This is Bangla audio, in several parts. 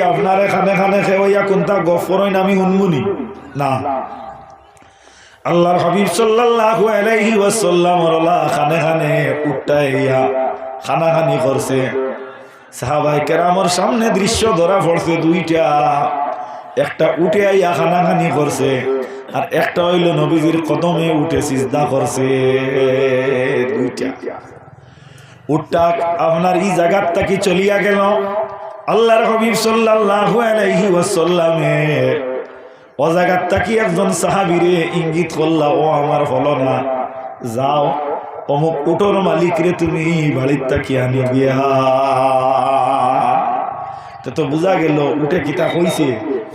খানে আমি না। আল্লাহর হাবিব সাল্লাল্লাহু আলাইহি ওয়াসাল্লাম ওরলা খানে খানে উঠাইয়া খানাখানি করছে। সাহাবাই কেরামর সামনে দৃশ্য ধরা পড়ছে দুইটা। একটা উঠে আইয়া খানাখানি করছে আর একটা হইল নবীজির কদমে উঠে সিজদা করছে। দুইটা। উঠটা, আপনার এই জায়গার তাকি চলিয়া গেল। আল্লাহর হবিব সাল্লাল্লাহু আলাইহি ওয়াসাল্লামে ও জায়গার তাকি একজন সাহাবীরে ইঙ্গিত করলা, ও আমার হলো না। যাও, অমুক উটোর মালিক রে তুমি বাড়ির তাকি আনি তো তো বোঝা গেল, উঠে কিতা কইছে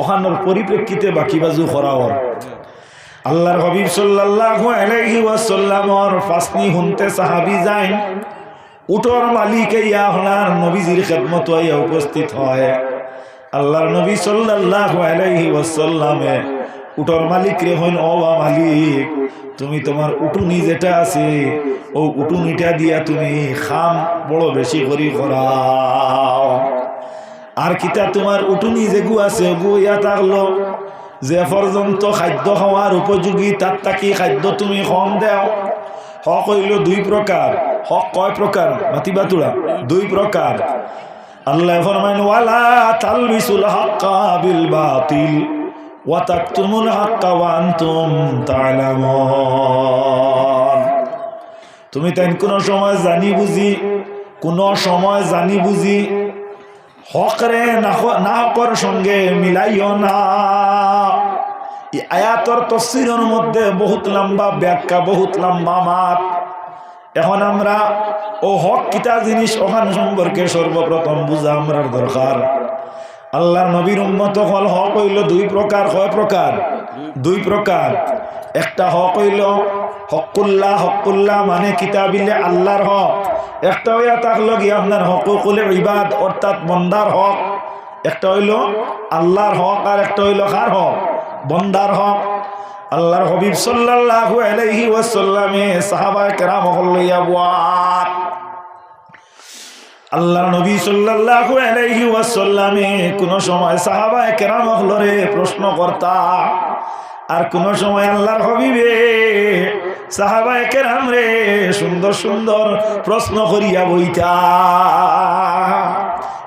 ওখানোর পরিপ্রেক্ষিতে বাকি বাজু করাওয়ার আল্লাহর হবিব সাল্লাল্লাহু আলাইহি ওয়াসাল্লামর ফাসনি হুনতে সাহাবী যায় উটোর মালিক ইয়া হলার নবীজির খেদমত হইয়া উপস্থিত হয়। আল্লাহর নবী সাল্লাল্লাহু আলাইহি ওয়াসাল্লামে উটোর মালিক রে হইন ও মালিক, তুমি তোমার উটুনি যেটা আছে, ও উটুনিটা দিয়া তুমি খাম বড় বেশি করি করাও। আর কিতা তোমার উটুনি যেগু আছে গু ইয়া থাকল যে পর্যন্ত খাদ্য খাওয়ার উপযোগী, তার তাকি খাদ্য তুমি কম দেও। হক হইল দুই প্রকার। হক কয় প্রকার? মাতিবা তুলা দুই প্রকার। আল্লাহ ফরমাইন ওয়ালা তালবিসুল হাক্কা বিল বাতিল, ওয়া তাকতুমুল হাক্কা ওয়া আনতুম তা'লামুন। তুমি তাই কোন সময় জানি বুঝি, কোন সময় জানি বুঝি, হকরে না হকর সঙ্গে মিলাইও না। আয়াতর তফসিরের মধ্যে বহুত লম্বা ব্যাখ্যা, বহুত লম্বা মাত। এখন আমরা, ও হক কিতা জিনিস ওখান সম্পর্কে সর্বপ্রথম বুঝা আমরা দরকার। আল্লাহর নবীর উন্মত হল হক হইল দুই প্রকার, কয় প্রকার? দুই প্রকার। একটা হক হইল হকুল্লাহ হকুল্লাহ মানে কিতাবিলে আল্লাহর হক। একটা হইয়া থাকল গিয়ে আপনার হকুকুলে ইবাদ, অর্থাৎ বন্দার হক। একটা হইল আল্লাহর হক আর একটা হইল কার হক? বন্দার হক। আল্লাহর হবিব সাল্লাল্লাহু আলাইহি ওয়াসাল্লামে সাহাবা কেরাম হল্লাইয়া বুয়াত। আল্লাহর নবী সাল্লাল্লাহু আলাইহি ওয়াসাল্লামে কোন সময় সাহাবা কেরাম হলরে প্রশ্ন করতা। আর কোন সময় আল্লাহর হবিবে সাহাবা কেরাম রে সুন্দর সুন্দর প্রশ্ন করিয়া বইতা।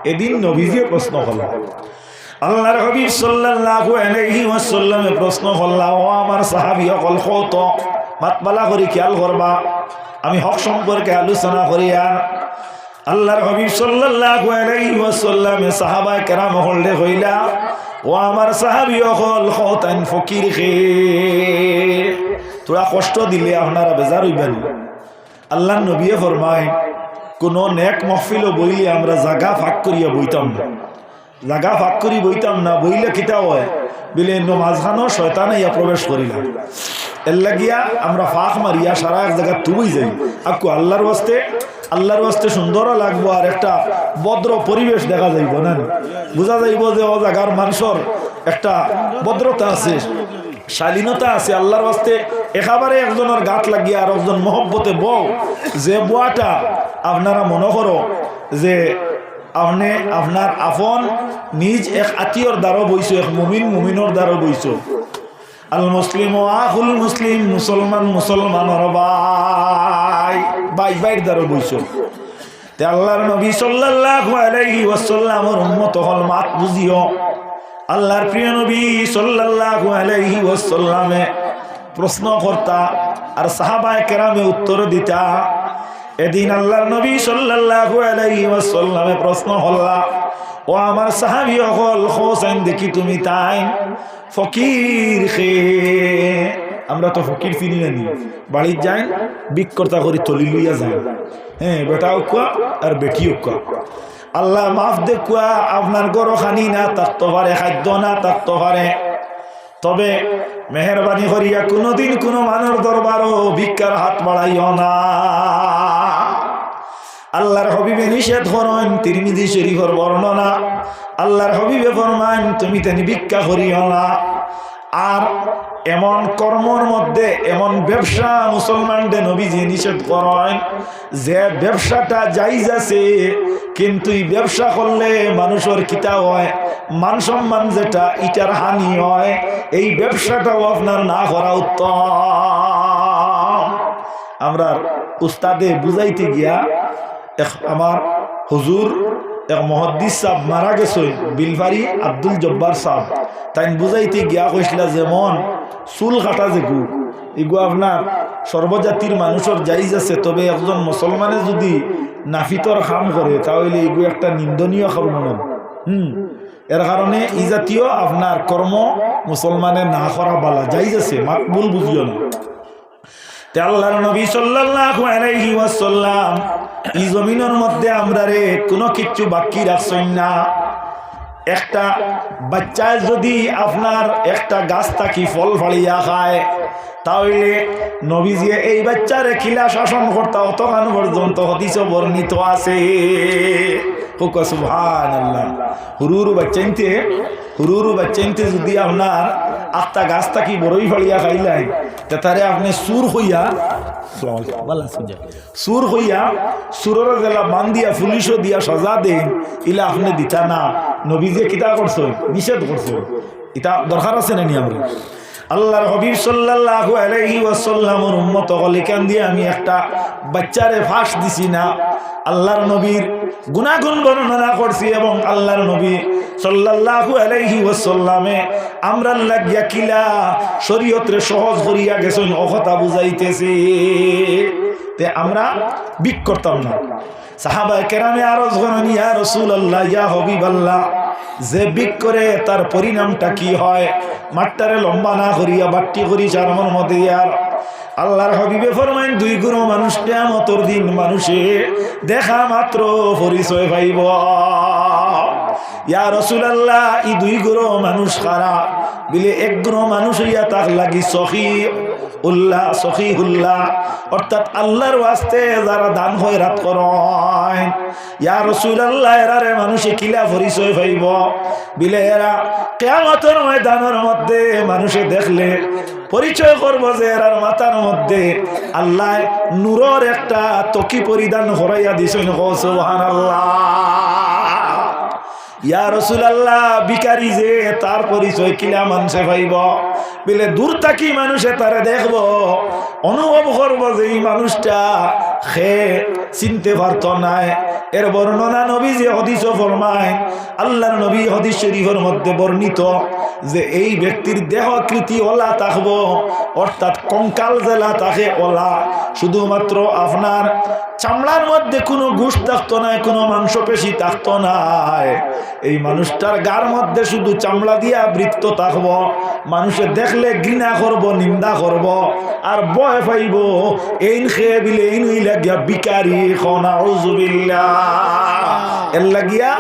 এদিন নবীজিও প্রশ্ন হল আল্লাহর হবিব সাল্লাল্লাহু আলাইহি ওয়াসাল্লামে প্রশ্ন করলা, ও আমার সাহাবী সকল কত মাতবালা করি খেয়াল করবা? আমি হক সম্পর্কে আলোচনা করি আর আল্লাহর হবিব সাল্লাল্লাহু আলাইহি ওয়াসাল্লামে সাহাবা কেরাম হললে কইলা, ও আমার সাহাবী সকল খতান ফকির খে তোরা কষ্ট দিলে আপনারা বেজার হইবেন। আল্লাহ নবীয়ে ফরমায়, কোন নেক মহফিল বইলে আমরা জাগা ফাঁক করিয়া বইতাম। না জাগা ফাঁক করি বইতাম না, বইলে কিতা হয়? বিলে মাঝখানো শয়তানে ইয়া প্রবেশ করিলাম এর লাগিয়া আমরা ফাঁক মারিয়া সারা এক জায়গা তুবই যাই। আকু আল্লাহর বাস্তে আল্লাহর বাস্তে সুন্দরও লাগবো আর একটা ভদ্র পরিবেশ দেখা যাইব, না? বোঝা যাইব যে ও জায়গার মানুষের একটা ভদ্রতা আছে, শালীনতা আছে। আল্লাহর বাস্তে একেবারে একজনের গাত লাগিয়া আর একজন মহব্বতে বউ, যে বুয়াটা আপনারা মনে করো যে আপনি আপনার আপন নিজ এক আত্মীয়র দ্বারা বইছো এক মুমিন মুমিনের দ্বারা বইছো আল মুসলিম ও আহুল মুসলিম মুসলমান মুসলমানের ভাই ভাই ভাইয়ের দ্বারা বইছো তে আল্লাহর নবী সাল্লাল্লাহু আলাইহি ওয়াসাল্লামের উম্মত হল মাত বুঝিও আল্লাহর প্রিয় নবী সাল্লাল্লাহু আলাইহি ওয়াসাল্লামে প্রশ্ন করতা আর সাহাবায়ে কেরামে উত্তর দিতা এদিন আল্লাহর নবী সাল্লাল্লাহু আলাইহি ওয়াসাল্লামে প্রশ্ন হল্লা ও আমার সাহাবী হল হোসেন দেখি তুমি তাই? ফকির খে আমরা তো ফকির চিনি না নি। বাড়ির যাই বিকর্তা করি তলি লইয়া যাই হ্যাঁ বেটাও কুয়া আর বেটিও কুয়া। আল্লাহ মাফ দে কুয়া, আপনার গরো খানি না থাকতে পারে খাদ্য না, তার তো পারে তবে মেহরবানি করিয়া কোনোদিন কোনো মানর দরবারও ভিক্ষার হাত বাড়াইও না। আল্লাহর হবিবে নিষেধ করেন তিরমিজি শরীফর বর্ণনা। আল্লাহর হবিবে ফরমান তুমি তেনি ভিক্ষা করিও না। আর এমন কর্মর মধ্যে এমন ব্যবসা মুসলমানদের নবীজি নিষেধ করেন, যে ব্যবসাটা জাইজ আছে কিন্তু এই ব্যবসা করলে মানুষের কিতা হয়? মান সম্মান যেটা ইটার হানি হয়। এই ব্যবসাটাও আপনার না করা উত্তম। আমরা উস্তাদে বুঝাইতে গিয়া, এক আমার হুজুর, এক মহদ্দিস সাহ মারা গেছে বিলবারি আব্দুল জব্বার সাহ তাই বুঝাইতে গিয়া কইসলা যেমন চুল কাটা যেগু, এগু আপনার সর্বজাতির মানুষের জাইজ আছে, তবে একজন মুসলমানে যদি নাফিতর কাম করে, তাহলে এগুলো একটা নিন্দনীয় খাব মনে হুম। এর কারণে এই জাতীয় আপনার কর্ম মুসলমানের না করা বালা যাই আছে, মাকবুল বুঝিও না। মধ্যে আমরা রে কোনো কিচ্ছু বাকি রাখছই না। একটা বাচ্চা যদি আপনার একটা গাছ থাকি ফল ফালিয়া খায়, তাহলে নবীজি এই বাচ্চারে খিলা শাসন করতা অতখান পর্যন্ত হতিস বর্ণিত আছে। হুক সুবহান আল্লাহ হুরুর বাচ্চাইতে হুরুর বাচ্চাইতে যদি আপনার আত্মা গাছটা কি বড়ই ফালিয়া খাইলাই তে তারে আপনি সুর হইয়া সুর হইয়া সুরের গেলা বান দিয়া পুলিশও দিয়া সজা দেন ইলা আপনি দিতা না। নবীজে কিতা করছ নিষেধ করছ এটা দরকার আছে না নি আমরা? আল্লাহর হবিব সাল্লাল্লাহু আলাইহি ওয়াসাল্লামের উম্মত হলিকান দিয়ে আমি একটা বাচ্চারে ফাঁস দিছি না? আল্লাহর নবীর গুনাগুণ বর্ণনা করছি এবং আল্লাহর নবী সাল্লাল্লাহু আলাইহি ওয়াসাল্লামে আমরা লাগিয়া কিলা শরীয়তরে সহজ করিয়া গেছেন অকথা বুঝাইতেছি। তে আমরা বিক করতাম না। সাহাবায়ে কেরামে আরজ করেন ইয়া রাসূলুল্লাহ, ইয়া হাবিবাল্লাহ। যে বিক করে তার পরিণামটা কি হয়? মাঠটারে লম্বা না করিয়া বাট্টি করি চারমন মধ্যে ইয়ার আল্লাহর হবিবে ফরমাইন, দুই গুরু মানুষ কেমতর দিন মানুষে দেখা মাত্র পরিচয় পাইব। ইয়া রসুলাল্লাহ ই দুই গুরু মানুষ খারা বিলে, এক গুরু মানুষ ইয়া তাক লাগি সখী। উল্লাহ সখী উল্লাহ অর্থাৎ আল্লাহর ওয়াস্তে যারা দান হয় রাত করেন, ইয়া রসুলাল্লাহ এরারে মানুষে কিলা পরিচয় পাইব। বিলে এরা কেমতর ময়দানের মধ্যে মানুষে দেখলে পরিচয় করব যে এরার মাথার মধ্যে আল্লাহ নূরের একটা তকি পরিধান হরাইয়া দিছেন সোহান আল্লাহ ইয়া রসুলাল্লাহ বিকারি যে তার পরিচয় কিলা মানুষে পাইব। বলে দূর থাকি মানুষে তারে দেখব। অনুভব করব যে এই মানুষটা খে চিনতে পারত নাই। এর বর্ণনা নবী যে হদিস ফরমায় আল্লাহর নবী হদিস শরীফের মধ্যে বর্ণিত যে এই ব্যক্তির দেহকৃতি ওলা থাকব অর্থাৎ কঙ্কাল জেলা তাকে ওলা। শুধুমাত্র আপনার চামড়ার মধ্যে কোনো ঘুষ থাকতো নাই কোনো মাংস পেশি থাকতো নাই এই মানুষটার গার মধ্যে শুধু চামড়া দিয়া বৃত্ত থাকব। মানুষে দেখলে ঘৃণা করব, নিন্দা করব, আর বয় পাইব এইন খেয়ে বিলে এইন হইলা গিয়া বিকারি খনা এর লাগিয়া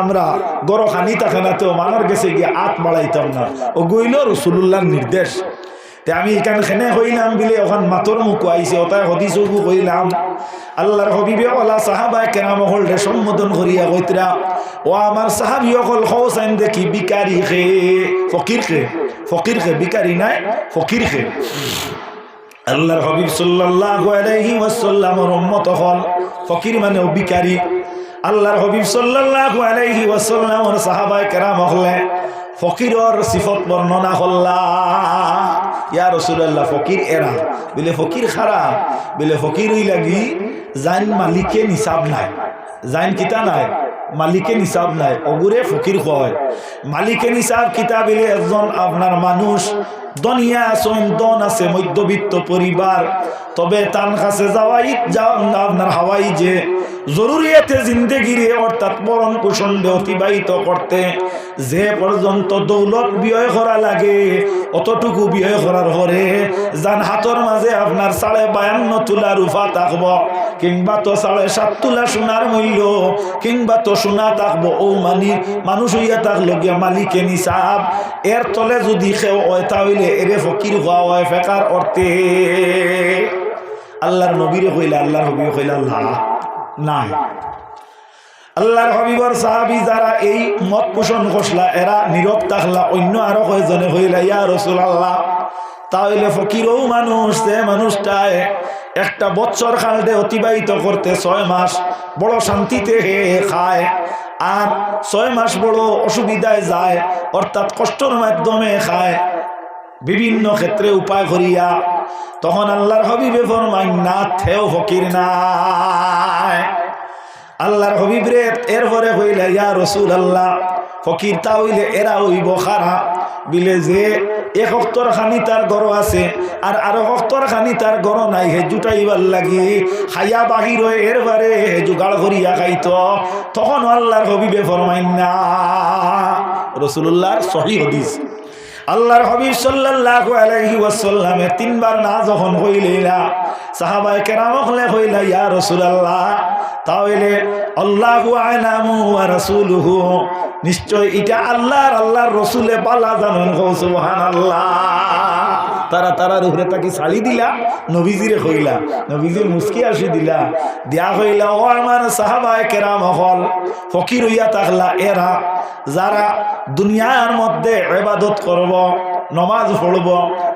আমরা গড় খানি থাকে না তো, মানার গেছে গিয়া আত বাড়াইতাম না। ও গইল রসুল্লাহর নির্দেশ। তে আমি এখানে খেনে হইলাম বিলে ওখান মাতর মুখ আইছে ওটাই হদিসবু কইলাম আল্লাহর হবিবে ওলা সাহাবায় কেরাম হলরে সম্বোধন করিয়া কইতরা, ও আমার সাহাবি অকল খোসাইন দেখি বিকারি খে ফকির খে ফকির খে বিকারি নাই, ফকির খে আল্লাহর হবিব সাল্লাল্লাহু আলাইহি ওয়াসাল্লামের উম্মত হল, ফকির মানে বিকারি। আল্লাহর হবিব সাল্লাল্লাহু আলাইহি ওয়াসাল্লামের সাহাবায়ে কেরাম হলে ফকিরর সিফত বর্ণনা হল্লা ইয়া রসুল্লাহ ফকির এরা। বলে, ফকির খারা বলে, ফকির হই লাগি, জাইন মালিকে নিসাব নাই। জাইন কিতা নাই? মালিকে নিসাব নাই। অগুরে ফকির কয়, মালিকে নিসাব কিতা? বিলে, একজন আপনার মানুষ দনিয়া আছেন দন আছে, মধ্যবিত্ত পরিবার। তবে তার কাছে যাওয়াই যা আপনার হাওয়াই যে জরুরিয়াতে জিন্দগিরে অর্থাৎ মরণ পোষণ অতিবাহিত করতে যে পর্যন্ত দৌলত ব্যয় করা লাগে, অতটুকু ব্যয় করার পরে যান হাতর মাঝে আপনার সাড়ে বায়ান্ন তুলা রুফা থাকব, কিংবা তো সাড়ে সাত তুলা সোনার মূল্য, কিংবা তো সোনা থাকব ও মানি মানুষ হইয়া থাকল গিয়া মালিকে নিসাব। এর তলে যদি খেও হয় তাহলে এরে ফকির হওয়া হয় ফেকার অর্থে। আল্লাহর নবীরে কইলা, আল্লাহর হবি কইলা আল্লাহ। নাই আল্লাহর হবিবর সাহাবি যারা এই মত পোষণ করলা এরা নীরব থাকলা, অন্য আরও কয়েকজনে হইলা, ইয়া রসুল আল্লাহ তাহলে ফকিরও মানুষ সে মানুষটায় একটা বছর খালটে অতিবাহিত করতে ছয় মাস বড় শান্তিতে হে খায়, আর ছয় মাস বড় অসুবিধায় যায়, অর্থাৎ কষ্টর মাধ্যমে খায়, বিভিন্ন ক্ষেত্রে উপায় করিয়া তখন আল্লাহর হবিবে ফরমাই না, থেও ফকির নাই আল্লাহর হবিব রে এরপরে হইলে ইয়া রসুল আল্লাহ ফকির তা হইলে এরা হইব খারা। বিলে যে, এক অক্তর খানি তার গড় আছে, আর আরও অক্তর খানি তার গড় নাই, হে জুটাইবার লাগি। খাইয়া বাহির হয়ে এরবারে হে জোগাড় করিয়া খাইত। তখন আল্লাহর হবিবে ফরমাইন, না রসুল্লাহর সহি হদিস। আল্লাহর হবিব সাল্লাল্লাহু আলাইহি ওয়াসাল্লামে তিনবার না যখন হইলেলা সাহাবায়ে কেরাম হলে হইলা, ইয়া রাসূলুল্লাহ, তাহলে আল্লাহু আলামু ওয়া রাসূলুহু, নিশ্চয় এটা আল্লাহর আল্লাহর রাসূলে পালা জানুন সুবহানাল্লাহ। তারা তারার উপরে তাকে ছাড়ি দিলা, নবীজিরে কইলা। নবীজির মুস্কি আসি দিলা। দিয়া হইলা ও আমার সাহাবায়ে কেরাম হল, ফকির হইয়া থাকলা এরা, যারা দুনিয়ার মধ্যে ইবাদত করব, নমাজ পড়ব,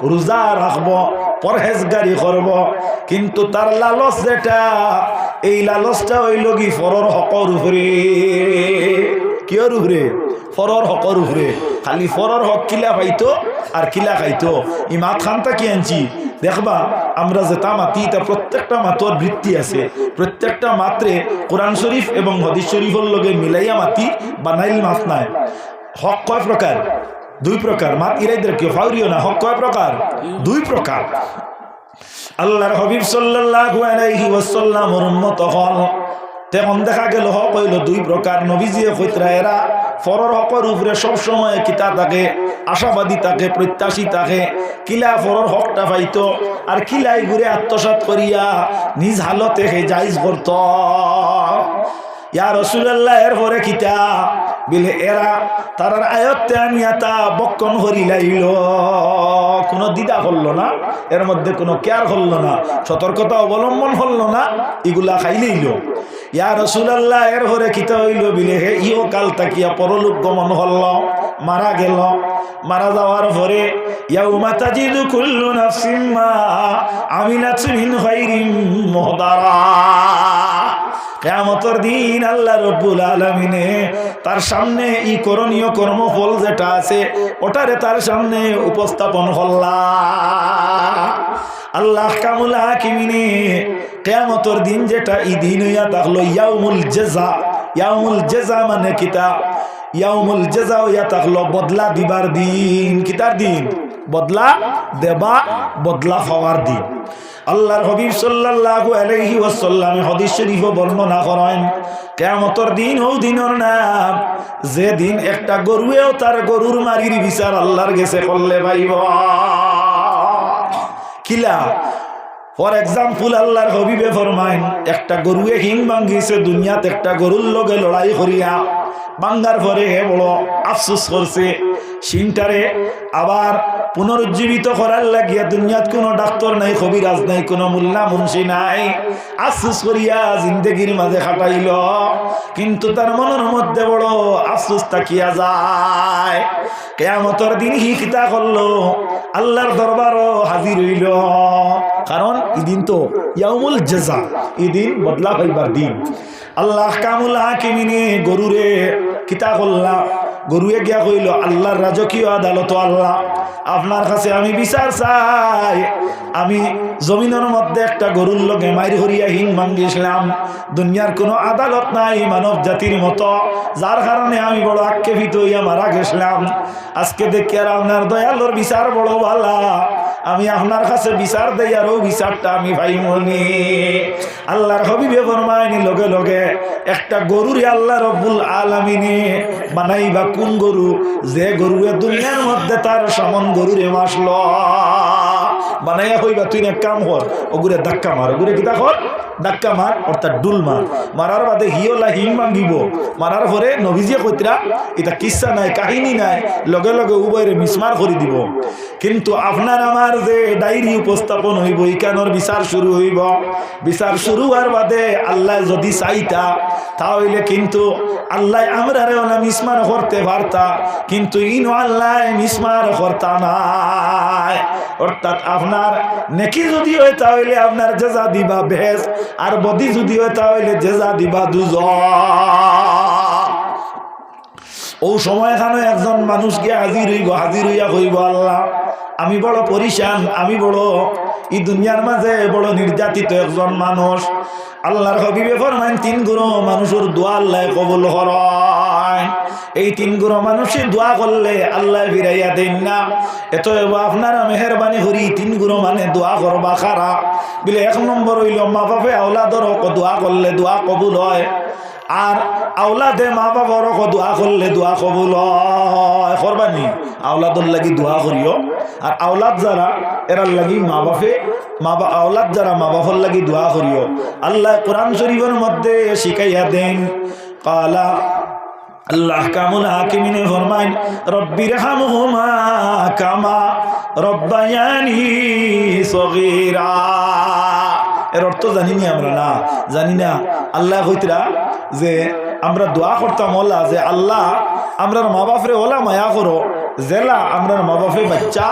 রোজা রাখব, পরহেজগারি করব, কিন্তু তার লালস যেটা, এই লালসটা হইল কি ফরর হকর উপরে। কিয়র উপরে ফরর হকর উপরে। খালি ফরর হক কিলা পাইতো আর কিলা খাইতো ই মাত খানটা কি আনছি? দেখবা, আমরা যেটা মাতি, তা প্রত্যেকটা মাতর বৃত্তি আছে। প্রত্যেকটা মাত্রে কোরআন শরীফ এবং হদিস শরীফের লগে মিলাইয়া মাতি, বানাইল মাত নাই। হক কয় প্রকার? দুই প্রকার। মাত ইরাইদের কেউ ফাউরিও না। হক কয় প্রকার? দুই প্রকার। আল্লাহর হবিব সাল্লাল্লাহু আলাইহি হল। তেমন দেখা গেল, হক হইল দুই প্রকার। নবীজিয়ে কইতরা এরা ফরর হকর উপরে সব সময় কিতা থাকে, আশাবাদী থাকে, প্রত্যাশী থাকে। কিলা ফরর হকটা পাইত, আর কিলাই ঘুরে আত্মসাত করিয়া নিজ হালতে হে জাইজ করত। ইয়া রসুল্লাহ এর পরে কিতা? বিলে, এরা তারার আয়ত্তে আমি এটা বক্ষণ হরি লাইল কোনো দ্বিধা করল না, এর মধ্যে কোনো কেয়ার করল না, সতর্কতা অবলম্বন করল না, এগুলা খাইলেইল। ইয়া এর হইল ইও কাল তাকিয়া গমন হল, মারা গেল। মারা যাওয়ার পরে কুল্লু নাফসিন মা আমিলাত খাইরিন মুহদারা। কেমতর দিন আল্লাহ রব্বুল আলমিনে তার সামনে ই করণীয় কর্মফল যেটা আছে, ওটারে তার সামনে উপস্থাপন হল্লা। আল্লাহ কামুল হাকিমিনে কেমতর দিন যেটা ই দিন হইয়া থাকল, ইয়াউমুল জেজা। ইয়াউমুল জেজা মানে কিতা? ইয়াউমুল জেজা হইয়া থাকল বদলা দিবার দিন। কিতার দিন? বদলা দেবা, বদলা হওয়ার দিন। আল্লাহর হবিব সাল্লাল্লাহু আলাইহি ওয়াসাল্লাম হাদিস শরীফ বর্ণনা করেন, কিয়ামতের দিন ও দিনের নাম। যে দিন একটা গরুয়েও তার গরুর মারির বিচার আল্লাহর গেছে করলে ভাইব কিলা? ফর এক্সাম্পল আল্লাহর হবিবে ফরমাইন একটা গরুয়ে হিং ভাঙ্গিছে, দুনিয়াতে একটা গরুর লগে লড়াই করিয়া বাঙ্গার পরে হে বড় আফসোস করছে। সিংটারে আবার পুনরুজ্জীবিত করার লাগিয়া দুনিয়াত কোনো ডাক্তার নাই কবিরাজ নাই, কোনো মোল্লা মুন্সি নাই। আফসোস করিয়া জিন্দগির মাঝে খাটাইল। কিন্তু তার মনের মধ্যে বড় আফসোস তাকিয়া যায়। কেয়ামতর দিন হি কিতা করল, আল্লাহর দরবারও হাজির হইল। কারণ ইদিন তো ইয়ামুল জেজা ইদিন বদলা হইবার দিন। আল্লাহ কামুল হাকিমিনে গরুরে কিতা করলা গরুয়ে গিয়া কইল, আল্লাহর রাজকীয় আদালত আল্লাহ। আপনার কাছে আমি বিচার চাই। আমি জমিনের মধ্যে একটা গরুর লগে মাইর হরিয়া হিং ভাঙ্গিয়েছিলাম। দুনিয়ার কোনো আদালত নাই মানব জাতির মতো। যার কারণে আমি বড় আক্ষেপিত হইয়া মারা গেছিলাম। আজকে দেখি আর আপনার দয়ালোর বিচার বড় ভালা। আমি আপনার কাছে বিচার দেই আর ও বিচারটা আমি ভাই মনি আল্লাহর হবিবে ফরমায়নি লগে লগে একটা গরুরে আল্লাহ রব্বুল বানাই বা কোন গরু? যে গরুয়ে দুনিয়ার মধ্যে তার সমন গরুরে মাসল। বানাইয়া হইবা তুই না কাম কর, ওগুরে ধাক্কা মার, ওগুরে কিতা কর ডাক্কা মার, অর্থাৎ ডুল মার। মারার বাদে হিওলা হিম ভাঙ্গিব মারার পরে নবীজিয়ে কইতরা এটা কিচ্ছা নাই, কাহিনী নাই, লগে লগে উভয়ের মিসমার করে দিব। কিন্তু আপনার আমার যে ডায়েরি উপস্থাপন হইব ইকানোর বিচার শুরু হইব। বিচার শুরু হওয়ার বাদে আল্লাহ যদি চাইতা, তাহলে কিন্তু আল্লাহ আমরা না মিসমার করতে পারতা। কিন্তু ইনো আল্লাহ মিসমার করতা নাই। অর্থাৎ আপনার নেকি যদি হয়, তাহলে আপনার যা দিবা ভেজ আর বদি যদি হয় তাহলে জেজা দিবা দুজ ও সময় এখানে একজন মানুষকে হাজির হইব, হাজির হইয়া কইব, আল্লাহ, আমি বড় পরিশান আমি বড় এই দুনিয়ার মাঝে বড় নির্যাতিত একজন মানুষ। আল্লাহর হবিবে ফরমাইন, তিন গুরু মানুষের দোয়া আল্লাহ কবুল করেন এই তিন গুরু মানুষের দোয়া করলে আল্লাহ ফিরাইয়া দেন না। এত আপনারা মেহরবানি করি তিন গুরু মানে দোয়া করবা খারা বলে এক নম্বর হইল, মা বাপে, আওলাদর দোয়া করলে দোয়া কবুল হয়। আর আওলাদে মা বাবার দোয়া করলে দোয়া কবুল করবানি আওলাদর লাগি দোয়া করিও। আর আওলাদ যারা, এরার লাগি মা বাপে মা বা আওলাদ যারা মা বাবার লাগি দোয়া করিও। আল্লাহ কোরআন শরীফের মধ্যে শিখাইয়া দেন, কালা, আল্লাহ কামুল হাকিমিনে ফরমাইন রব্বির হামহুমা কামা রব্বায়ানি সগীরা। এর অর্থ জানি না আমরা না, জানি না। আল্লাহ কইতরা যে আমরা দোয়া করতাম, ওলা, যে আল্লাহ, আমরার মা বাপরে ওলা মায়া করো। জেলা আমরার মা বাপে বাচ্চা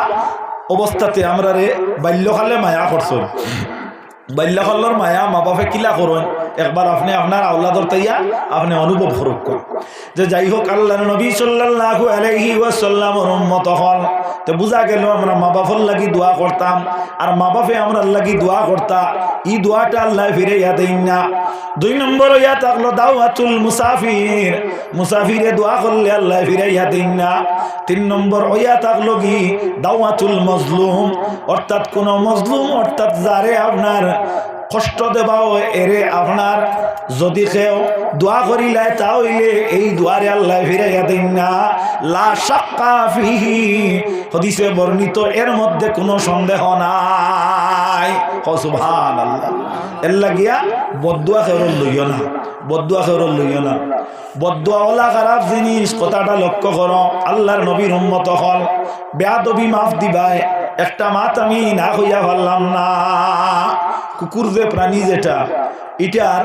অবস্থাতে আমরা রে বাল্যকালে মায়া করছ বাল্যকালর মায়া মা বাপে কিলা করুন একবার আপনি আপনার আওলাদর তাইয়া আপনি অনুভব করুক যে যাই হোক আল্লাহ নবী সাল্লাল্লাহু আলাইহি ওয়াসাল্লামর উম্মত হল। তো বুঝা গেল, আমরা মা বাপর লাগি দোয়া করতাম আর মা বাপে আমরা লাগি দোয়া করতা ই দোয়াটা আল্লাহ ফিরে ইয়া দেন না দুই নম্বর ইয়া থাকল দাওয়াতুল মুসাফির মুসাফিরে দোয়া করলে আল্লাহ ফিরে ইয়া দেন না তিন নম্বর ইয়া থাকল কি? দাওয়াতুল মজলুম। অর্থাৎ কোন মজলুম অর্থাৎ যারে আপনার কষ্ট দেবাও এরে আপনার যদি কেউ দোয়া করিলাই তাহলে এই দুয়ারে আল্লাহ ফিরাইয়া দিন না। লা সাক্কা ফিহি। হদিসে বর্ণিত এর মধ্যে কোনো সন্দেহ নাই। সুবহান আল্লাহ এর লাগিয়া বদুয়া খেরল লইও না। বদুয়া খেরল লইও না। বদুয়া ওলা খারাপ জিনিস কথাটা লক্ষ্য করো আল্লাহর নবীর উম্মত হল। বেয়াদবি মাফ দিবাই। একটা মাত আমি না হইয়া পারলাম না। কুকুর যে প্রাণী যেটা, এটার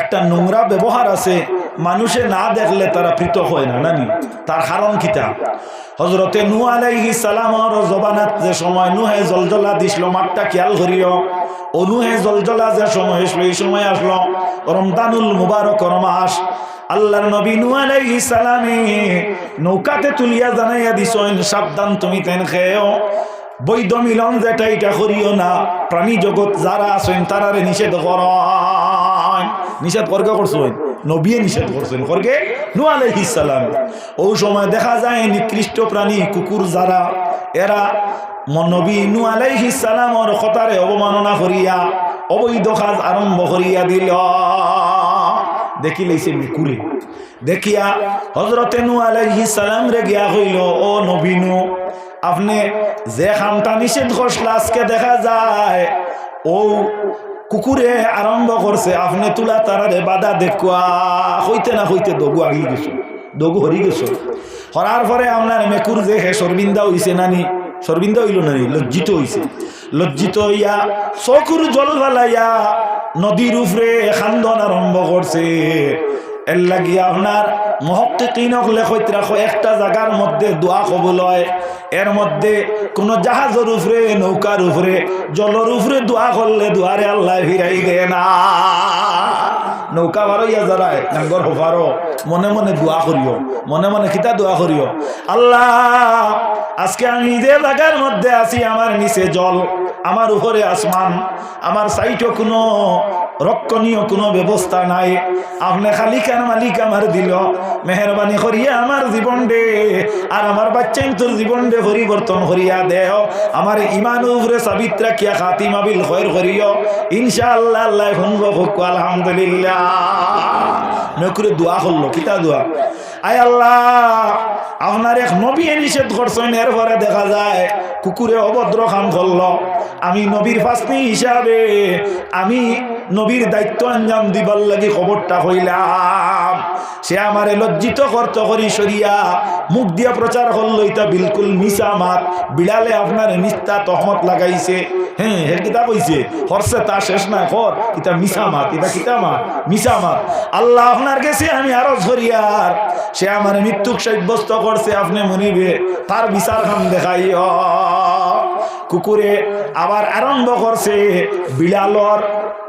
একটা নোংরা ব্যবহার আছে। মানুষে না দেখলে তারা পৃথক হয় না নানি তার কারণ কিতা? হজরতে নু আলাইহি সালামর জবানাত যে সময় নুহে জলজলা দিছিল, মাঠটা খেয়াল করিও। অনুহে জলজলা যে সময় আসলো, এই সময় আসলো। রমদানুল মুবারক মাস। আল্লাহর নবী নু আলাইহি সালামে নৌকাতে তুলিয়া জানাইয়া দিছেন সাবধান তুমি তেন খেয়েও। বৈধ মিলন যেটা এটা করিও না। প্রাণী জগৎ যারা আছেন, তারারে নিষেধ করেন নিষেধ করকে করছেন? নবিয়ে নিষেধ করছেন। করকে নু আলাইহিস সালাম। ওই সময় দেখা যায় নিকৃষ্ট প্রাণী, কুকুর যারা, এরা নবী নু আলাইহিস সালামর কথারে অবমাননা করিয়া, অবৈধ কাজ আরম্ভ করিয়া দিল। দেখি লইছে মেকুরে দেখিয়া হজরতে নু আলাইহিস সালাম রে গিয়া হইল ও নবীনু আপনি যে খামটা নিষেধ করছিল, আজকে দেখা যায় ও কুকুরে আরম্ভ করছে, আপনি তুলা তারারে বাধা দেখুয়া হইতে না হইতে দগু আগি গেছো, দগু হরি গেছো। হরার পরে আপনার মেকুর যে হে সরবিন্দা হইছে নানি সরবিন্দা হইল নানি লজ্জিত হইছে। লজ্জিত হইয়া চকুর জল ফালাইয়া নদীর উপরে খান্দন আরম্ভ করছে। এর লাগি আপনার লেখত রাখো একটা জায়গার মধ্যে দোয়া কবুল হয়। এর মধ্যে কোন জাহাজের উপরে, নৌকার উপরে, জলের উপরে দোয়া করলে দোয়ারে আল্লাহ ফিরাই দে না। নৌকা বারইয়া যারায় ডাঙ্গর হোফারো, মনে মনে দোয়া করিও, মনে মনে কিতা দোয়া করিও। আল্লাহ, আজকে আমি যে জায়গার মধ্যে আছি, আমার নিচে জল, আমার উপরে আসমান, আমার সাইটও কোনো রক্ষণীয় কোনো ব্যবস্থা নাই। আপনি খালি কেন মালিক আমার দিল? মেহরবানি করিয়া আমার জীবন দে আর আমার বাচ্চা তোর জীবন দে পরিবর্তন করিয়া দেও আমার ইমান উপরে সাবিত্রা কিয়া খাতিমা মাবিল খৈর করিও। ইনশাআল্লাহ, আল্লাহ শুনব হোক আলহামদুলিল্লাহ। দোয়া করল, কিতা দোয়া? আয় আল্লাহ, আপনার এক নবী নিষেধ করছেন, এরপরে দেখা যায় কুকুরে অভদ্র খান করল। আমি নবীর ফাস্তি হিসাবে, আমি নবীর দায়িত্ব আঞ্জাম দিবার লাগি খবরটা হইলাম সে আমারে লজ্জিত করতে করি সরিয়া, মুখ দিয়া প্রচার করল, এটা বিলকুল মিশা মাত। বিড়ালে আপনার মিস্তা তহমত লাগাইছে। হ্যাঁ হে কিতা কইছে? হরসে তা শেষ না, কর। এটা মিশা মাত, এটা কিতা মাত? মিশা মাত। আল্লাহ আপনার কাছে আমি আরও ঝরিয়ার সে আমার মৃত্যুক সাব্যস্ত করছে, আপনি মনিবে, তার বিচার খান দেখাইও। কুকুরে আবার আরম্ভ করছে বিড়ালর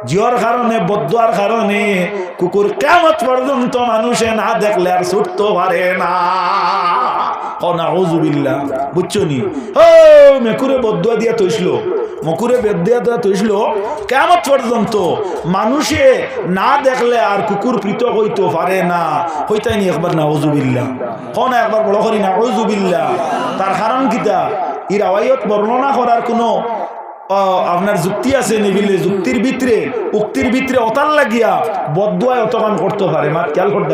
জিওর কারণে, বদুয়ার কারণে। কুকুর কেমত পর্যন্ত মানুষে না দেখলে আর ছুটতে পারে না। দিয়া দিয়া না দেখলে আর হইতে পারে না। হইতাই একবার না, একবার বড় না তার কারণ কিতা? ই রাওয়ায়ত বর্ণনা করার কোনো আপনার যুক্তি আছে নিবিলে? যুক্তির ভিতরে, উক্তির ভিতরে অতাল লাগিয়া বদুয়ায় অতকান করতে পারে, মাত খেয়াল করতে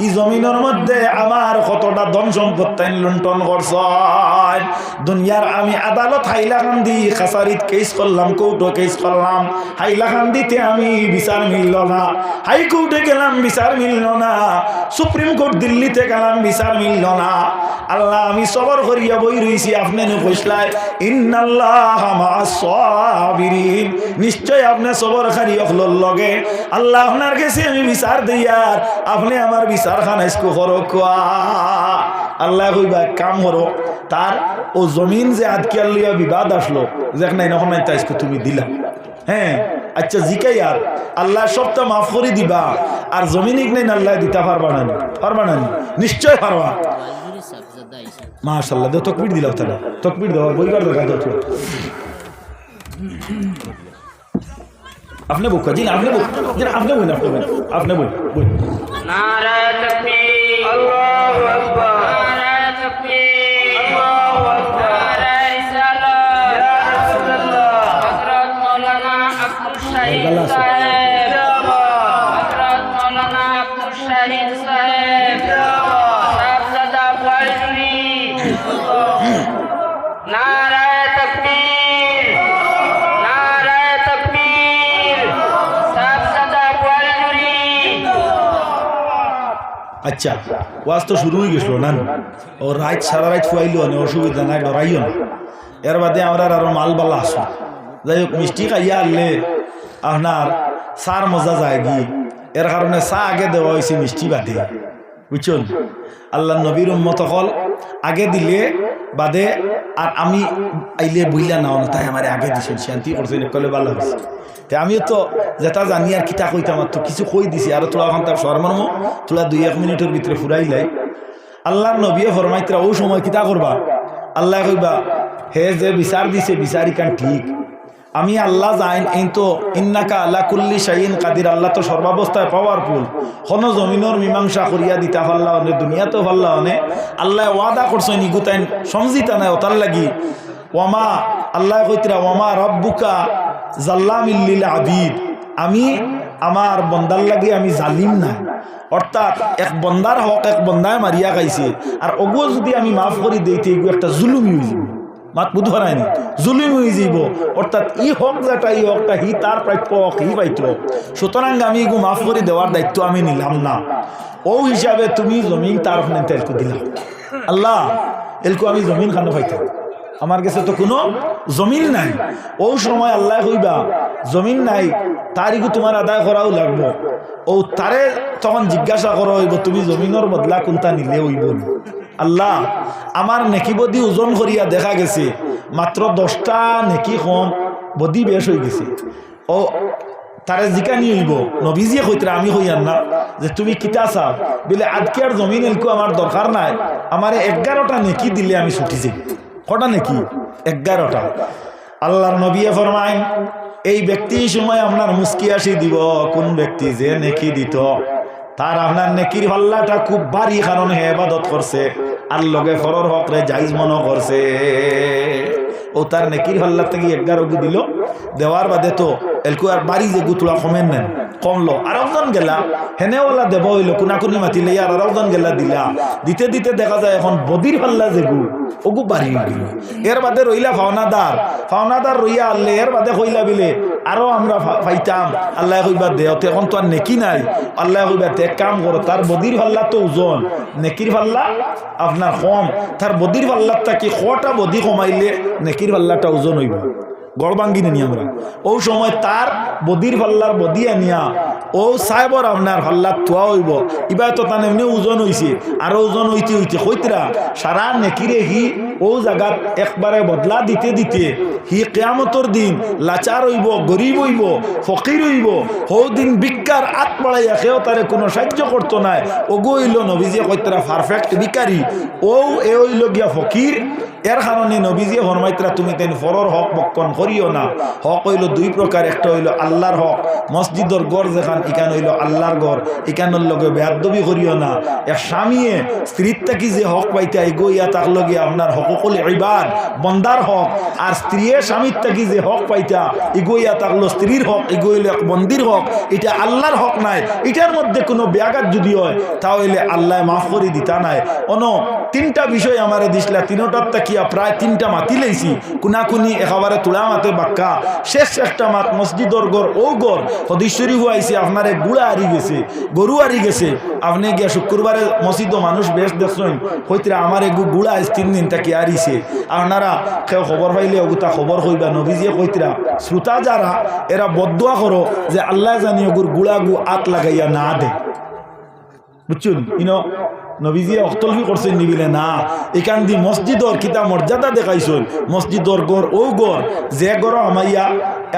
ই জমিনের মধ্যে আমার কতটা ধন সম্পদ তাই লুণ্ঠন করছ দুনিয়ার আমি আদালত হাইলাকান্দি খাসারিত কেস করলাম কৌটো কেস করলাম। হাইলাকান্দিতে আমি বিচার মিলল না। হাইকোর্টে গেলাম, বিচার মিলল না। সুপ্রিম কোর্ট দিল্লিতে গেলাম, বিচার মিলল না। আল্লাহ, আমি সবর করিয়া বই রইছি আপনি কইসলাই ইন্নাল্লাহ মাসাবিরিন নিশ্চয় আপনি সবর খারি লগে। আল্লাহ আপনার কাছে আমি বিচার দিয়ার। আপনি আমার বিচার খানাইসকো করো কোয়া আল্লাহ কইবা কাম করো, তার ও জমিন যে আজকাল লিয়া বিবাদ আসলো দেখ নাই নখন নাই তাইসকো তুমি দিলা হ্যাঁ আচ্ছা জিকাই আর আল্লাহ সবটা মাফ করে দিবা, আর জমিনিক নাই, আল্লাহ দিতে পারবা না নি? পারবা না নিশ্চয় পারবা মাশাল্লাহ দেও তকবির দিলাও তাহলে, তকবির দেওয়া বইবার দেখা দাও তো। আপনি বুক জি আপনি বুক জি আপনি বই না আপনি বই আপনি বই বই নারা আল্লাহু আকবার আচ্ছা ওয়াজ তো শুরু হয়ে গেছিল না ও রাত সারা রাত ফুয়াইল না, অসুবিধা নাই ডরাইও না এর বাদে আমরা আরও মালবালা আসো যাই হোক, মিষ্টি খাইয়া আনলে, আপনার সার মজা যায় গি এর কারণে চা আগে দেওয়া হয়েছে মিষ্টি বাদে। বুঝছেন আল্লাহ নবীর উম্মত হল আগে দিলে বাদে আর আমি আইলে বইলা নাও না তাই আমার আগে দিছেন শান্তি করছেন কলে ভালো হয়েছে তে আমিও তো যেটা জানি আর কিতা কইতাম, আর তো কিছু কই দিছি। আর তোলা এখন তার সরমর্ম তোলা দুই এক মিনিটের ভিতরে ফুরাই লাই। আল্লাহর নবীয়ে ফরমাইতরা, ও সময় কিতা করবা? আল্লাহ কইবা, হে যে বিচার দিছে বিচার ইকান ঠিক। আমি আল্লাহ যাইন এই তো ইন্নাকা আল্লাহ কুল্লি শাহিন কাদির, আল্লাহ তো সর্বাবস্থায় পাওয়ারফুল হন জমিনের মীমাংসা করিয়া দিতা পাল্লা অনে দুনিয়াতেও পাল্লা অনে আল্লাহ ওয়াদা করছেন ইগুতাইন সমজিতা নাই ওতার লাগি। ওয়ামা, আল্লাহ কইতরা, ওয়ামা রব্বুকা জাল্লামিল্লিল আবিদ। আমি আমার বন্দার লাগি আমি জালিম না অর্থাৎ এক বন্দার হক এক বন্দায় মারিয়া খাইছে। আর অগো যদি আমি মাফ করি দিইতে এগু একটা জুলুমি হয়ে যাব মাত বুধ হরায়নি জুলুমি হয়ে যাব অর্থাৎ ই হক যেটা ই হকটা হি তার প্রাপ্য হক হি পাইত সুতরাং আমি এগু মাফ করে দেওয়ার দায়িত্ব আমি নিলাম না। ও হিসাবে তুমি জমিন তার ওখানে দিলাম আল্লাহ, এলকু আমি জমিন খানো পাইতাম আমার কাছে তো কোনো জমিন নাই। ও সময় আল্লাহ কইবা, জমিন নাই তারিখও তোমার আদায় করাও লাগবো। ও তারে তখন জিজ্ঞাসা করা হইব, তুমি জমিনের বদলা কোনটা নিলে হইব না। আল্লাহ, আমার নেকি বদি ওজন করিয়া দেখা গেছে। মাত্র দশটা নেকি কম বদি বেশ হয়ে গেছে। ও তারে জিকানি হইব। নবীজিয়ে কইতরা আমি কইয়ার না যে, তুমি কিতা চাও? বলে, আজকে আর জমিন এলকু আমার দরকার নাই। আমার এগারোটা নেকি দিলে আমি ছুটি যাই কটা নাকি? এগারোটা আল্লাহর নবিয়ে ফরমাইন এই ব্যক্তি সময় আপনার মুস্কি আসি দিব। কোন ব্যক্তি যে নেকি দিত? তার আপনার নেকির পাল্লাটা খুব ভারী কারণ হে এবাদত করছে। আর লগে ফরর হক রে জাইজ মনে করছে। ও তার নেকির পাল্লার থেকে এগারো গু দিল। দেওয়ার বাদে তো এলকু আর বাড়ি যে গুতুলা কমেন নেন। কমলো। আর একজন গেলা হেনেওয়ালা দেব হইল, কুনাকুনি মাতিলে আর একজন গেলা দিলা। দিতে দিতে দেখা যায় এখন বদির পাল্লা যে গু ওগু বাড়ি গেল। এর বাদে রইলা ফাওনাদার ফাওনাদার রইয়া আনলে এর বাদে কইলা বিলে। আরও আমরা পাইতাম আল্লাহ কইবা দেও তো এখন তো আর নেকি নাই। আল্লাহ কইবা তে কাম করো তার বদির পাল্লা তো ওজন। নেকির পাল্লা আপনার কম। তার বদির পাল্লার কি কটা বদি কমাইলে নেকির পাল্লাটা ওজন হইব। গড় নিয়ে আমরা। ও সময় তার বদির ভাল্লার বদিয়া নিয়া ও সাহেবর আপনার ভাল্লার থোয়া হইব। ইবা তো তান এমনি ওজন হইছে, আর ওজন হইতে হইতে, হইতরা সারা নেকিরে হি ও জায়গাত একবারে বদলা দিতে দিতে হি কেয়ামতর দিন লাচার হইব গরিব হইব ফকির হইব। হৌ দিন ভিক্ষার আত বাড়াইয়া খেয়েও তারে কোনো সাহায্য করতো নাই। ওগো হইল নবীজিয়ে কইতরা পারফেক্ট ভিকারি ও এ হইল গিয়া ফকির এর কারণে নবীজিয়ে ফরমাইতরা তুমি তেন ফরর হক বক্ষণ করিও না। হক হইল দুই প্রকার একটা হইল আল্লাহর হক মসজিদর গড় যেখান ইকান হইল আল্লাহর গড়। ইকানোর লগে বেয়াদবি করিও না। এক স্বামীয়ে স্ত্রীর থাকি যে হক পাইতে এগো ইয়া তাক লগে আপনার হককল ইবাদ, বন্দার হক, আর স্ত্রীয়ে স্বামীর থাকি যে হক পাইতা? ইগো ইয়া তাকলো স্ত্রীর হক ইগো হইল এক বন্দির হক, এটা আল্লাহর হক নাই। এটার মধ্যে কোনো ব্যাঘাত যদি হয়, তাহলে আল্লাহ মাফ করে দিতা নাই। অন, তিনটা বিষয় আমারে দিসলা তিনোটার তাকিয়া প্রায় তিনটা মাতি লাইছি। কুনাকুনি একেবারে তুলা মাতে বাক্কা। শেষ একটা মাত মসজিদর গড় ও গড় সদস্যরি হুয়াইছে আপনার গুড়া হারি গেছে গরু হারি গেছে। আপনি গিয়া শুক্রবারে মসজিদ মানুষ বেশ দেখছেন হইতে আমার এগু গুড়া তিন দিন তাকে হারিছে আপনারা কেউ খবর পাইলে ওগুতা খবর কইবা নবীজিয়ে কইতরা শ্রোতা যারা এরা বদুয়া করো যে আল্লাহ জানি ওগুর গুড়াগু আত লাগাইয়া না দে। বুঝছুন ইনো নবীজি অক্তলফি করছেন নিবিলে না। এখান দি মসজিদর কিতা মর্যাদা দেখাইছেন মসজিদর গড় ও গড়, যে গড় আমাইয়া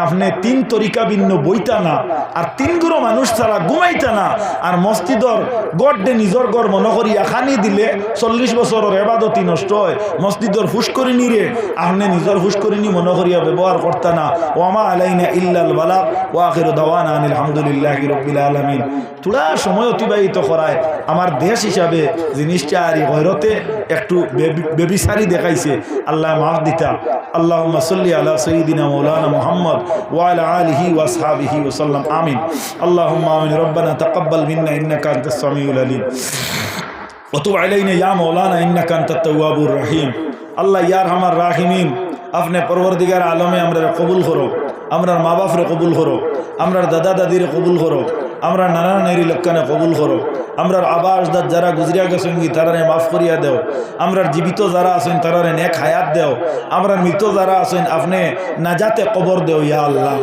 আপনি তিন তরিকা ভিন্ন বইতা না আর তিন গুরো মানুষ ছাড়া ঘুমাইতা না। আর মসজিদর গড় দে নিজর গড় মনে করি এখানি দিলে চল্লিশ বছরের এবাদতি নষ্ট হয়। মসজিদর ফুসকরিনি রে আপনি নিজর ফুসকরিনি মনে করিয়া ব্যবহার করতা না। ওয়ামা আলাইনা ইল্লাল বালাক ও আখির দাওয়ানা আনিল হামদুলিল্লাহ রব্বিল আলামিন। থোড়া সময় অতিবাহিত করায় আমার দেশ হিসাবে জিনিসটা আর এই গয়রতে একটু বেবি- বেবিসারি দেখাইছে আল্লাহ মাফ দিতা আল্লাহ সাল্লি আলা সঈদিনা মৌলানা মোহাম্মদ ওয়ালা আলিহি ওয়াসহাবিহি ওসাল্লাম আমিন আল্লাহ আমিন রব্বানা তাকাব্বাল মিন্না ইন্নাকা আনতাস সামিউল আলিম وتب علينا يا مولانا انك انت التواب الرحيم আল্লাহ ইয়ার আমার রাহিমিন আপনি পরবর্তীকার আলমে আমরা কবুল করো আমরা মা বাপরে কবুল করো আমরা দাদা দাদিরে কবুল করো আমরা নানা নারী লক্ষণে কবুল করো। আমরা আবাস দাদ যারা গুজরিয়া গেছেন কি তারারে মাফ করিয়া দেও। আমরা জীবিত যারা আছেন, তারারে নেক হায়াত দেও। আমরা মৃত যারা আছেন, আপনি নাজাতে কবর দেও, ইয়া আল্লাহ।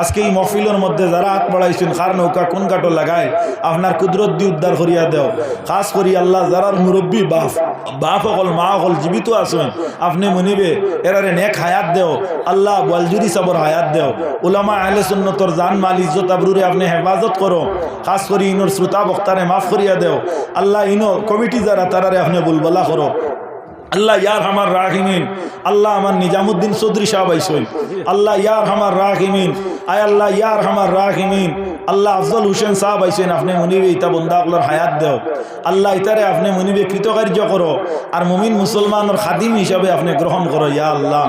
আজকে এই মহফিলের মধ্যে যারা হাত বাড়াইছেন, খার নৌকা কোন কাটো লাগায়, আপনার কুদরত দিয়ে উদ্ধার করিয়া দেও। খাস করি আল্লাহ, যারার মুরব্বী বাপ বাপ অকল, মা অকল জীবিত আছেন, আপনি মনিবে এরারে নেক হায়াত দেও। আল্লাহ বলজুরি সবর হায়াত দেও। ওলামা আহলে সুন্নতর জান মাল ইজ্জত আবরুরে আপনি হেফাজত করো। খাস করি ইনোর শ্রোতা বক্তারে মাফ করিয়া দেও। আল্লাহ ইনো কমিটি যারা, তারারে আপনি বুলবলা করো। আল্লাহ ইয়ার হামার রাহিমিন। আল্লাহ আমার নিজামুদ্দিন চৌধুরী সাহেব আইসই। আল্লাহ ইয়ার হামার রাহিমিন। আয় আল্লাহ ইয়ার হামার রাহিমিন। আল্লাহ আফজল হুসেন সাহেব আইসেন আপনি মনিবে ইতা বন্দা আপনার হায়াত দেও। আল্লাহ ইতারে আপনি মনিবে কৃতকার্য করো। আর মুমিন মুসলমানের খাদিম হিসাবে আপনি গ্রহণ করো, ইয়া আল্লাহ।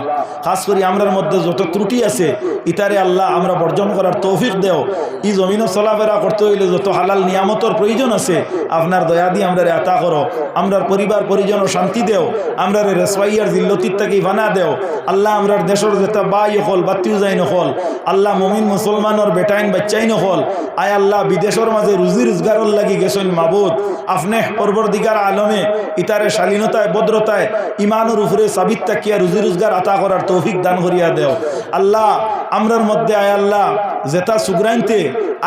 খাস করি আমরার মধ্যে যত ত্রুটি আছে, ইতারে আল্লাহ আমরা বর্জন করার তৌফিক দেও। ই জমিনও চলাফেরা করতে হইলে যত হালাল নিয়ামতর প্রয়োজন আছে, আপনার দয়া দিয়ে আমরা আতা করো। আমরার পরিবার পরিজন শান্তি দেও। আমরা রেসওয়াইয়ার জিল্লতির থেকে ভানা দেও। আল্লাহ আমরার দেশের যেটা বাই হল, বাতিও যাই নহল আল্লাহ মমিন মুসলমানের বেটাইন বাচ্চাই নহল আয় আল্লাহ, বিদেশের মাঝে রুজি রোজগারের লাগি গেছেন মাবুদ। আপনি পরবর্তীকার আলমে ইতারে শালীনতায়, ভদ্রতায়, ইমানের উপরে সাবিত তাকিয়া রুজি রোজগার আতা করার তৌফিক দান করিয়া দেও। আল্লাহ, আমরার মধ্যে আয় আল্লাহ, জেতা সুগ্রাইনতে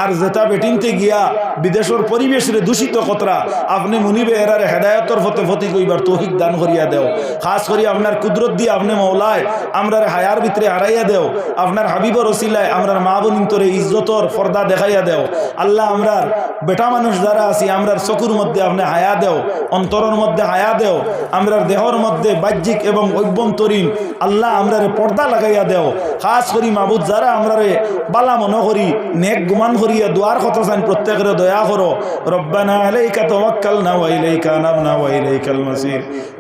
আর জেতা বেটিনতে গিয়া বিদেশের পরিবেশরে দূষিত কতরা আপনি মুনিবে এরারে হেদায়তর ফতে ফতি কইবার তৌফিক দান করিয়া দেও। খাস করি আপনার কুদরত দিয়ে আপনি মৌলায় আমরার হায়ার ভিতরে হারাইয়া দেও। আপনার হাবিবর ওসিলায় আমরার মা বোনিন্তরে ইজ্জতর ফর্দা দেখাইয়া দেও। আল্লাহ আমরার বেটা মানুষ যারা আছি, আমরার চকুর মধ্যে আপনি হায়া দেও, অন্তরের মধ্যে হায়া দেও, আমরার দেহর মধ্যে বাহ্যিক এবং অভ্যন্তরীণ আল্লাহ আমরারে পর্দা লাগাইয়া দেও। খাস করি মাবুদ যারা আমরারে বালা মনে করি, নেক গুমান করি করিয়া দুয়ার কত চান প্রত্যেকের দয়া করো। রব্বানা আলাইকা তাওয়াক্কালনা ওয়া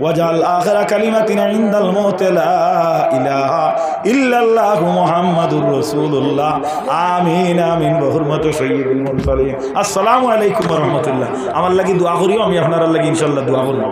ওয়া আখিরা ইনদাল লা ইলাহা ইল্লাল্লাহু মুহাম্মাদুর রাসূলুল্লাহ। আমিন আমিন, বহরমত মুরসালিন। আসসালামু আলাইকুম ওয়া রাহমাতুল্লাহ। আমার লাগি দোয়া করিও, আমি আপনার লাগি ইনশাআল্লাহ দোয়া করব।